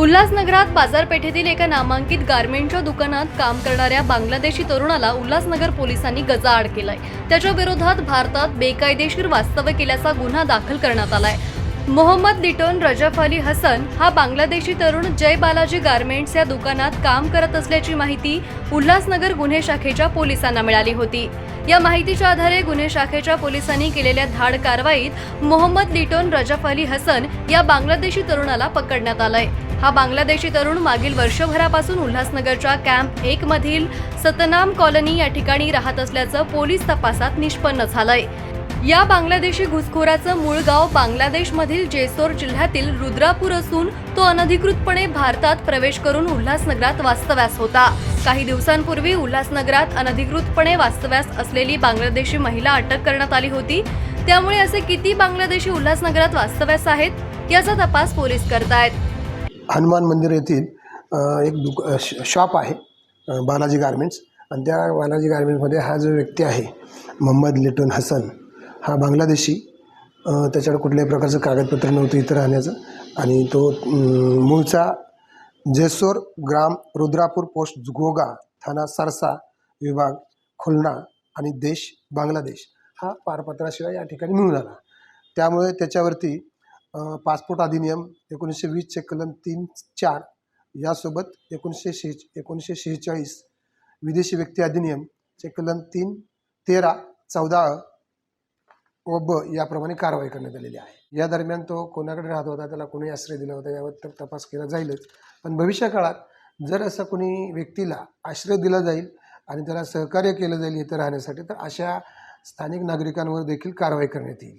उल्हासनगरात बाजारपेठेतील एका नामांकित गारमेंटच्या दुकानात काम करणाऱ्या बांगलादेशी तरुणाला उल्हासनगर पोलिसांनी गजाआड केलाय. त्याच्या विरोधात भारतात बेकायदेशीर वास्तव्य केल्याचा गुन्हा दाखल करण्यात आलाय. मोहम्मद लिटोन रजफ अली हसन हा बांगलादेशी तरुण जय बालाजी गारमेंट्स या दुकानात काम करत असल्याची माहिती उल्हासनगर गुन्हे शाखेच्या पोलिसांना मिळाली होती. या माहितीच्या आधारे गुन्हे शाखेच्या पोलिसांनी केलेल्या धाड कारवाईत मोहम्मद लिटोन रजफ अली हसन या बांगलादेशी तरुणाला पकडण्यात आलंय. हा बांगलादेशी तरुण मागील वर्षभरापासून उल्हासनगरच्या कॅम्प एक मधील सतनाम कॉलनी या ठिकाणी राहत असल्याचं पोलीस तपासात निष्पन्न झालंय. या बांगलादेशी घुसखोराचं मूळ गाव बांगलादेशमधील जेसोर जिल्ह्यातील रुद्रापूर असून तो अनधिकृतपणे भारतात प्रवेश करून उल्हासनगरात वास्तव्यास होता. काही दिवसांपूर्वी उल्हासनगरात अनधिकृतपणे वास्तव्यास असलेली बांगलादेशी महिला अटक करण्यात आली होती. त्यामुळे असे किती बांगलादेशी उल्हासनगरात वास्तव्यास आहेत याचा तपास पोलीस करतायत. हनुमान मंदिर येथील एक दुक श- शॉप आहे बालाजी गारमेंट्स. आणि त्या बालाजी गारमेंट्समध्ये हा जो व्यक्ती आहे मोहम्मद लिटून हसन हा बांगलादेशी त्याच्याकडे कुठल्याही प्रकारचं कागदपत्र नव्हतं इथं राहण्याचं. आणि तो मूळचा जेसोर ग्राम रुद्रापूर पोस्ट गोगा थाना सरसा विभाग खुलना आणि देश बांगलादेश हा पारपत्राशिवाय या ठिकाणी मिळून आला त्यामुळे त्याच्यावरती पासपोर्ट अधिनियम एकोणीसशे वीसचे कलम तीन चार यासोबत एकोणीसशे शे एकोणीसशे शेहेचाळीस विदेशी व्यक्ती अधिनियमचे कलम तीन तेरा चौदा व ब याप्रमाणे कारवाई करण्यात आलेली आहे. या दरम्यान तो कोणाकडे राहत होता त्याला कोणी आश्रय दिला होता यावर तर तपास केला जाईलच. पण भविष्यकाळात जर असं कोणी व्यक्तीला आश्रय दिला जाईल आणि त्याला सहकार्य केलं जाईल इथं राहण्यासाठी तर अशा स्थानिक नागरिकांवर देखील कारवाई करण्यात येईल.